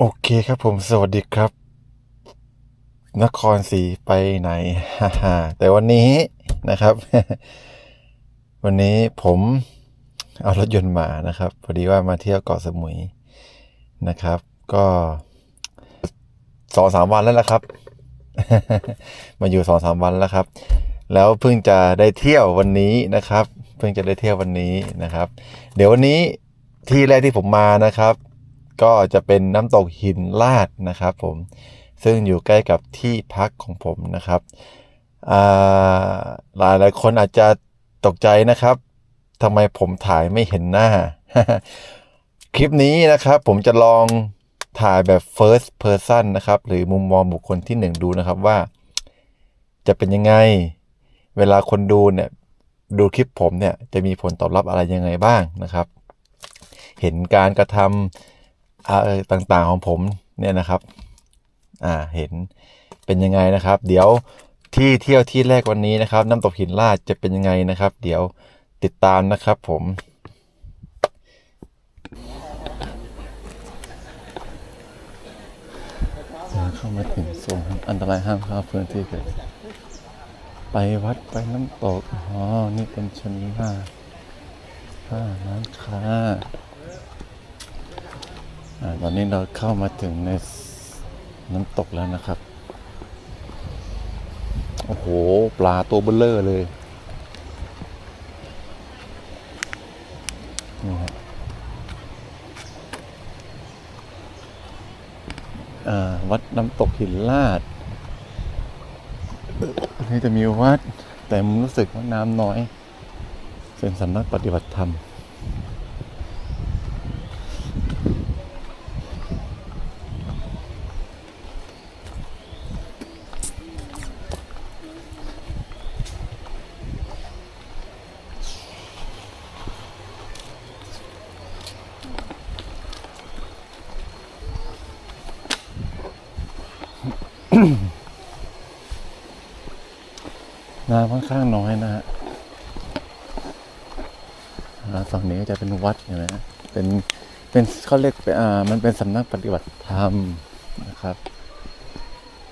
โอเคครับผมสวัสดีครับ นครศรีไปไหนฮ่าฮ่าแต่วันนี้นะครับ วันนี้ผมเอารถยนต์มานะครับ พอดีว่ามาเที่ยวเกาะสมุยนะครับ ก็สองสามวันแล้วละครับ มาอยู่สองสามวันแล้วครับ แล้วเพิ่งจะได้เที่ยววันนี้นะครับ เพิ่งจะได้เที่ยววันนี้นะครับ เดี๋ยววันนี้ที่แรกที่ผมมานะครับ ก็จะเป็นน้ำตกหินลาดนะครับผมซึ่งอยู่ใกล้กับที่พักของผมนะครับหลายหลายคนอาจจะตกใจนะครับทำไมผมถ่ายไม่เห็นหน้า คลิปนี้นะครับผมจะลองถ่ายแบบ first person นะครับ หรือมุมมองบุคคลที่หนึ่งดูนะครับว่า จะเป็นยังไง เวลาคนดูเนี่ยดูคลิปผมเนี่ยจะมีผลตอบรับอะไรยังไงบ้างนะครับ เห็นการกระทำ ต่างๆของผมเนี่ยนะครับอ่าเห็นเป็นยังไงนะครับ เดี๋ยวที่เที่ยวที่แรกวันนี้นะครับ น้ำตกหินลาดจะเป็นยังไงนะครับ เดี๋ยวติดตามนะครับผมเข้ามาถึงโซนอันตรายห้ามเข้าพื้นที่เกิดไปวัดไปน้ำตก อ๋อ นี่เป็นชนล่าห้าร้านค้าา ตอนนี้เราเข้ามาถึงในน้ำตกแล้วนะครับ โอ้โห ปลาตัวเบลเลอร์เลยอ่าวัดน้ำตกหินลาดนนี้จะมีวัด แต่ผมรู้สึกว่าน้ำน้อย เป็นสำนักปฏิบัติธรรม น้ำค่อนข้างน้อยนะฮะฝั่งนี้จะเป็นวัดเห็นไหมฮะเป็นเป็นเขาเรียกอ่ามันเป็นสำนักปฏิบัติธรรมนะครับ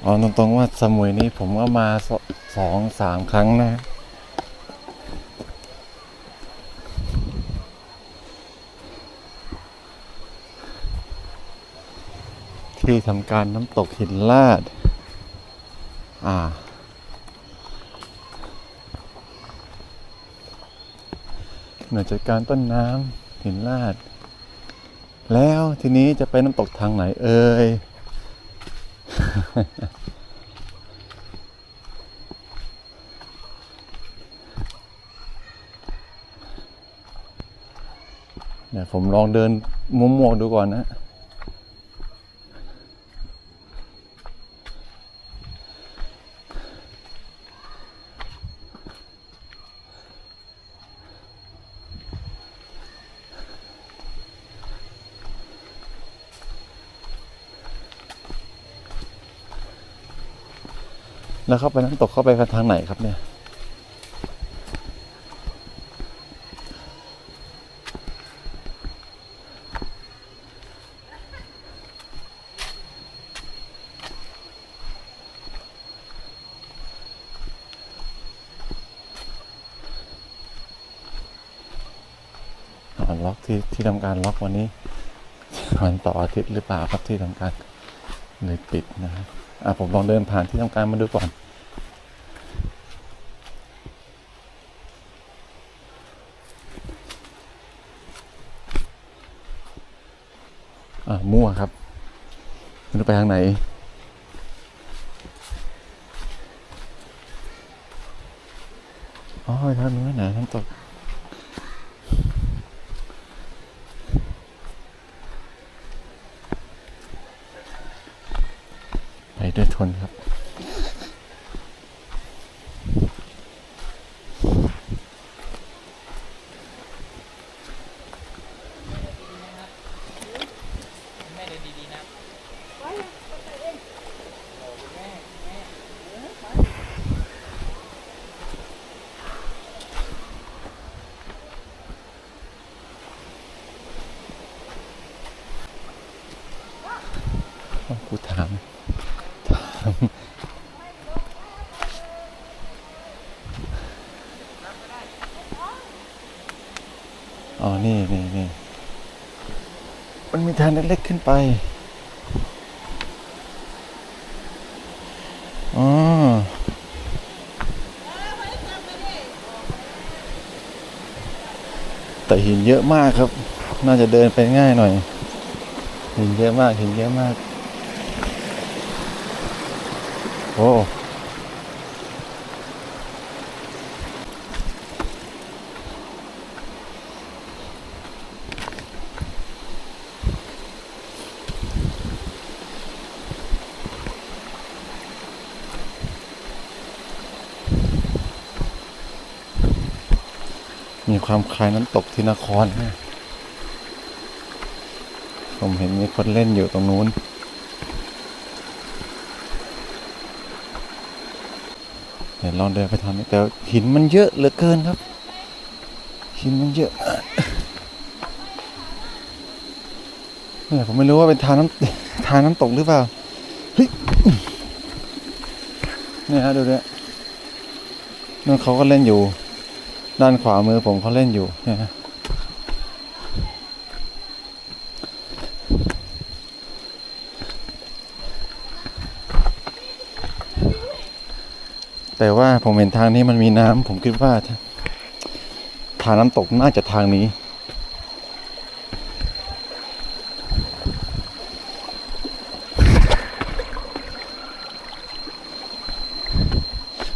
เอาตรงๆว่าสมุยนี้ผมก็มาสสองสามครั้งนะที่ทำการน้ำตกหินลาด อ่า หน่วยจัดการต้นน้ำหินลาด แล้วทีนี้จะไปน้ำตกทางไหนเอ่ยเดี๋ยวผมลองเดินมุมมวงๆดูก่อนนะ แล้วเข้าไปน้ำตกเข้าไปทางไหนครับเนี่ยล็อกที่ที่ทำการล็อกวันนี้วันต่ออาทิตย์หรือเปล่าครับที่ทำการเลยปิดนะครับอะผมลองเดินผ่านที่ทำการมาดูก่อน มั่วครับไม่รู้ไปทางไหน อ๋อทางนู้นนะน้ำตก ไปด้วยทนครับ เกูถามถาม อ๋อ นี่นี่นี่มันมีทางเล็กๆขึ้นไป อ๋อ แต่หินเยอะมากครับ น่าจะเดินไปง่ายหน่อย หินเยอะมาก หินเยอะมาก โอ้ ความคลายน้ำตกที่นครนะผมเห็นมีคนเล่นอยู่ตรงนู้น เดี๋ยวลองเดินไปทางนี้แต่หินมันเยอะเหลือเกินครับ หินมันเยอะเนี่ยผมไม่รู้ว่าเป็นทางน้ำทางน้ำตกหรือเปล่าเฮ้ยเนี่ยฮะดูเนี่ยนั่นเขาก็เล่นอยู่ ด้านขวามือผมเขาเล่นอยู่เนี่ยฮะแต่ว่าผมเห็นทางนี้มันมีน้ำผมคิดว่าทางน้ำตกน่าจะทางนี้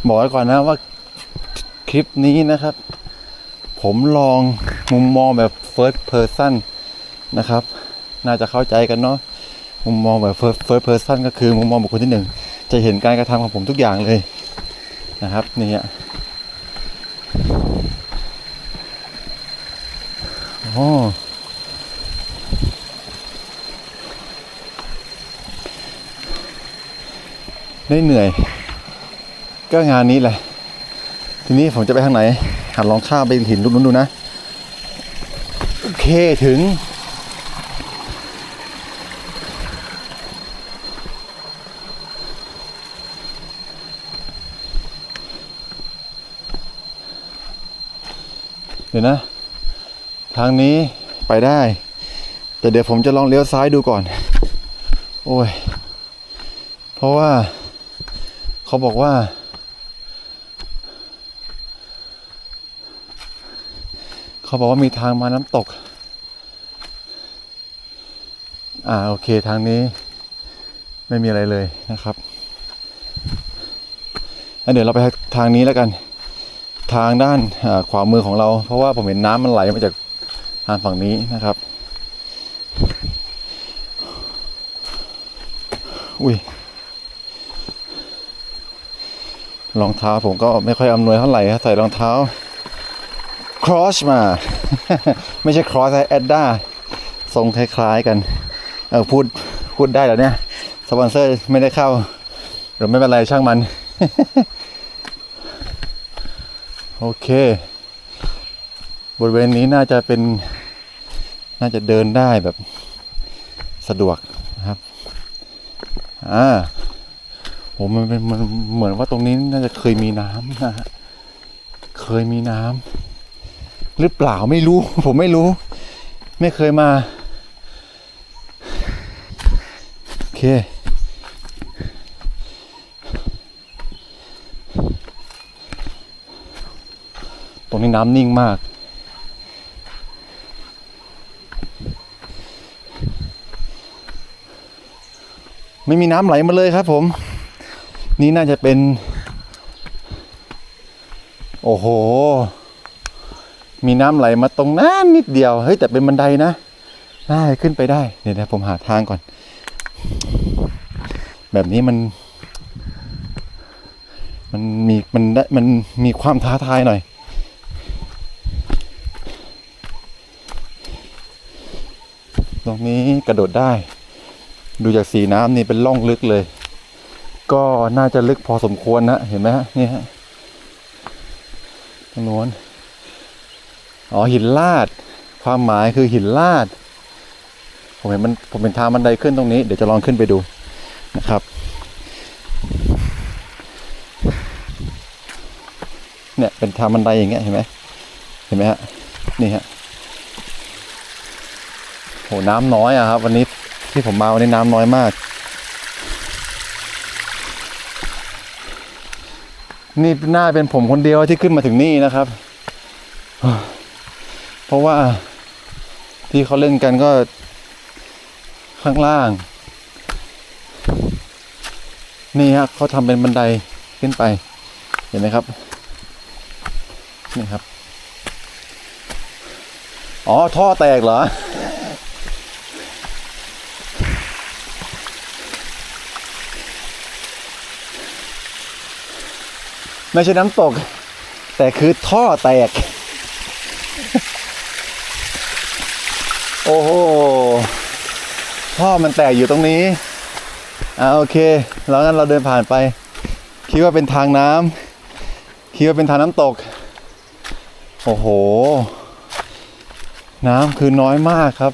บอกไว้ก่อนนะว่าคลิปนี้นะครับ ผมลองมุมมองแบบ first person นะครับ น่าจะเข้าใจกันเนาะมุมมองแบบ first first person ก็คือมุมมองบุคคลที่หนึ่งจะเห็นการกระทำของผมทุกอย่างเลยนะครับนี่โอ้ได้เหนื่อย ก็งานนี้แหละ ทีนี้ผมจะไปทางไหน หันลองข้ามไปหินลูกนู้นดูนะ โอเคถึง เดี๋ยวนะ ทางนี้ไปได้ แต่เดี๋ยวผมจะลองเลี้ยวซ้ายดูก่อน โอ้ย เพราะว่า เขาบอกว่า เขาบอกว่ามีทางมาน้ำตก อ่าโอเคทางนี้ไม่มีอะไรเลยนะครับงั้นเดี๋ยวเราไปทางนี้แล้วกัน ทางด้านขวามือของเรา เพราะว่าผมเห็นน้ำมันไหลมาจากทางฝั่งนี้นะครับ อุ้ยรองเท้าผมก็ไม่ค่อยอำนวยเท่าไหร่ใส่รองเท้า ครอสมา ไม่ใช่ครอสแอดด้าทรงคล้ายๆกัน เออพูดพูดได้แล้วเนี่ยสปอนเซอร์ไม่ได้เข้าหรือไม่เป็นไรช่างมัน โอเค บริเวณนี้น่าจะเป็นน่าจะเดินได้แบบสะดวกนะครับอ่าโหมันเป็นมันเหมือนว่าตรงนี้น่าจะเคยมีน้ำนะฮะเคยมีน้ำ หรือเปล่าไม่รู้ ผมไม่รู้ ไม่เคยมา โอเค ตรงนี้น้ำนิ่งมากไม่มีน้ำไหลมาเลยครับผม นี่น่าจะเป็น โอ้โห มีน้ำไหลมาตรงนั้นนิดเดียวเฮ้ยแต่เป็นบันไดนะได้ขึ้นไปได้เดี๋ยวนะผมหาทางก่อน แบบนี้มัน มันมีมันได้มันมีความท้าทายหน่อย ตรงนี้กระโดดได้ ดูจากสีน้ำนี่เป็นร่องลึกเลย ก็น่าจะลึกพอสมควรนะ เห็นไหมฮะนี่ฮะตรงโน้น อ๋อหินลาด ความหมายคือหินลาด ผมเห็นมันผมเป็นทางบันไดขึ้นตรงนี้ เดี๋ยวจะลองขึ้นไปดูนะครับ เนี่ยเป็นทางบันไดอย่างเงี้ยเห็นไหมเห็นไหมฮะนี่ฮะโหน้ำน้อยอะครับ วันนี้ที่ผมมาวันนี้น้ำน้อยมาก นี่น่าเป็นผมคนเดียวที่ขึ้นมาถึงนี่นะครับ เพราะว่าที่เขาเล่นกันก็ข้างล่าง นี่ฮะเขาทำเป็นบันไดขึ้นไป เห็นไหมครับ นี่ครับ อ๋อ ท่อแตกเหรอ ไม่ใช่น้ำตก แต่คือท่อแตก โอ้โหท่อมันแตกอยู่ตรงนี้อ่าโอเค แล้วงั้นเราเดินผ่านไป คิดว่าเป็นทางน้ำคิดว่าเป็นทางน้ำตก โอ้โห น้ำคือน้อยมากครับ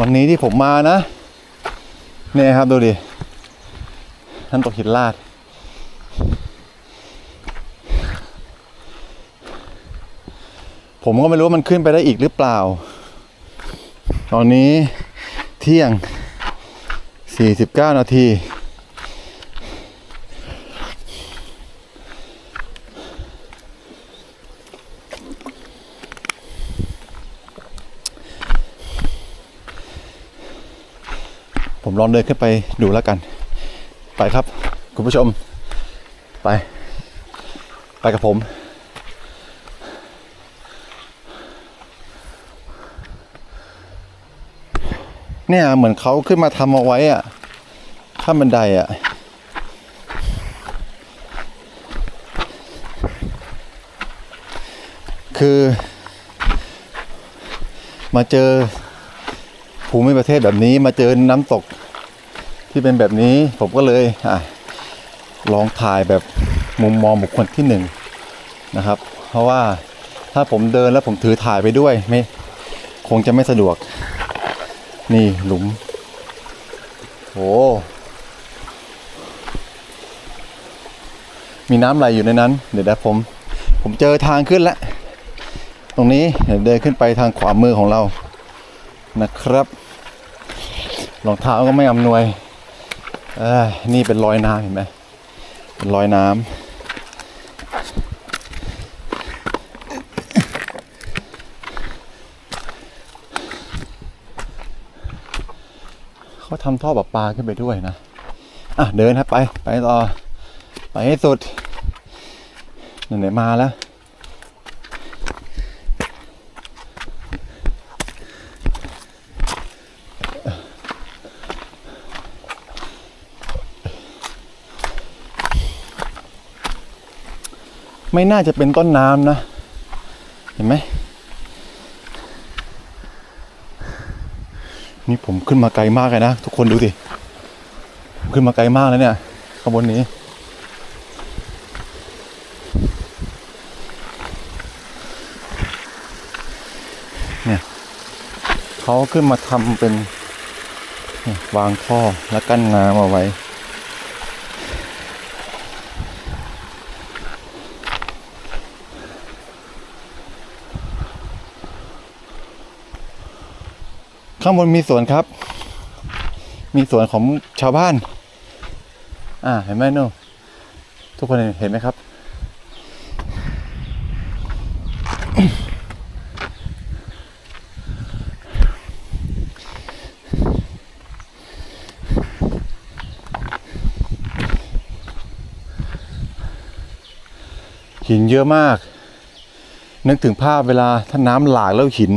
วันนี้ที่ผมมานะเนี่ยครับดูดิน้ำตกหินลาดผมก็ไม่รู้ว่ามันขึ้นไปได้อีกหรือเปล่า ตอนนี้เที่ยง 49 นาที ผมลองเดินขึ้นไปดูแล้วกัน ไปครับ คุณผู้ชม ไป ไปกับผม เนี่ยเหมือนเขาขึ้นมาทำเอาไว้อะข้ามบันไดอะคือ มาเจอภูมิประเทศแบบนี้ มาเจอน้ำตกที่เป็นแบบนี้ผมก็เลยอะลองถ่ายแบบมุมมองบุคคลที่หนึ่งนะครับ เพราะว่าถ้าผมเดินแล้วผมถือถ่ายไปด้วยไม่คงจะไม่สะดวก นี่หลุมโอ้มีน้ำไหลอยู่ในนั้น เดี๋ยวนะผม ผมเจอทางขึ้นแล้ว ตรงนี้เดี๋ยวเดินขึ้นไปทางขวามือของเรา นะครับ รองเท้าก็ไม่อำนวยอ้ยนี่เป็นรอยน้ำเห็นไหมเป็นรอยน้ำ เขาทำท่อประปาขึ้นไปด้วยนะ อะเดินครับไป ไปต่อ ไปให้สุดไหนมาแล้ว ไม่น่าจะเป็นต้นน้ำนะ เห็นไหม นี่ผมขึ้นมาไกลมากเลยนะ ทุกคนดูสิ ขึ้นมาไกลมากแล้วเนี่ยข้างบนนี้ เนี่ยเขาขึ้นมาทำเป็นวางท่อและกั้นน้ำเอาไว้ ข้างบนมีสวนครับ มีสวนของชาวบ้าน อ่า เห็นไหมโน่ทุกคนเห็นไหมครับ หินเยอะมาก นึกถึงภาพเวลาถ้าน้ำหลากแล้วหิน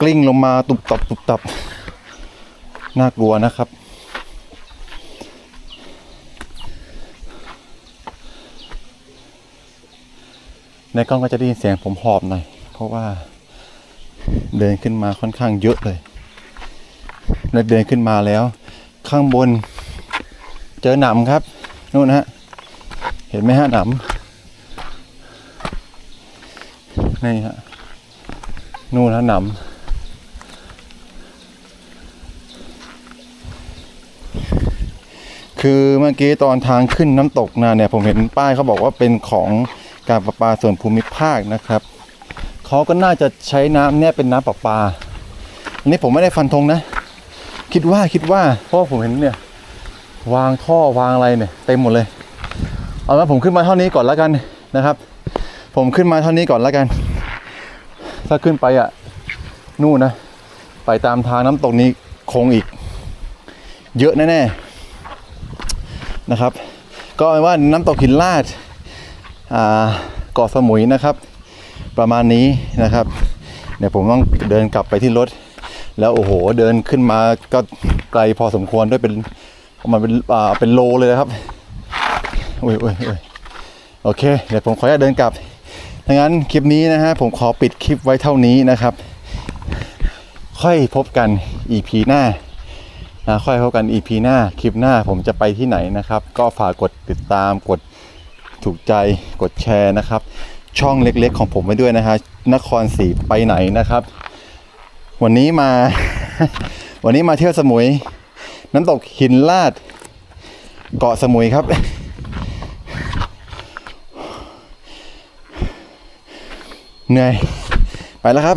กลิ้งลงมาตุบตับตุบตับน่ากลัวนะครับ ในกล้องก็จะได้ยินเสียงผมหอบหน่อย เพราะว่าเดินขึ้นมาค่อนข้างเยอะเลย และเดินขึ้นมาแล้ว ข้างบน เจอหนำครับนู่นนะฮะ เห็นไหมฮะหนำนี่ฮะ นู่นแล้หนำคือเมื่อกี้ตอนทางขึ้นน้ำตกนะเนี่ยผมเห็นป้ายเขาบอกว่าเป็นของการประปาส่วนภูมิภาคนะครับเขาก็น่าจะใช้น้ำเนี่ยเป็นน้ำประปา อันนี้ผมไม่ได้ฟันธงนะ คิดว่าคิดว่าเพราะผมเห็นเนี่ยวางท่อวางอะไรเนี่ยเต็มหมดเลย เอาละผมขึ้นมาเท่านี้ก่อนแล้วกันนะครับ ผมขึ้นมาเท่านี้ก่อนแล้วกัน ถ้าขึ้นไปอะ นู่นนะ ไปตามทางน้ำตกนี้คงอีก เยอะแน่ๆนะครับ ก็เป็นว่าน้ำตกหินลาดอ่าเกาะสมุยนะครับ ประมาณนี้นะครับ เดี๋ยวผมต้องเดินกลับไปที่รถ แล้วโอ้โหเดินขึ้นมาก็ไกลพอสมควรด้วยเป็นมันเป็นอ่าเป็นโลเลยนะครับอุ้ยอุ้ยอุ้ยโอเค เดี๋ยวผมขออนุญาตเดินกลับ ดังนั้นคลิปนี้นะฮะผมขอปิดคลิปไว้เท่านี้นะครับ ค่อยพบกัน EP หน้านะค่อยพบกัน EP หน้าคลิปหน้าผมจะไปที่ไหนนะครับ ก็ฝากกดติดตามกดถูกใจกดแชร์นะครับ ช่องเล็กๆของผมไว้ด้วยนะฮะนครศรีไปไหนนะครับ วันนี้มา วันนี้มาเที่ยวสมุย น้ำตกหินลาด เกาะสมุยครับ เหนื่อย ไปแล้วครับ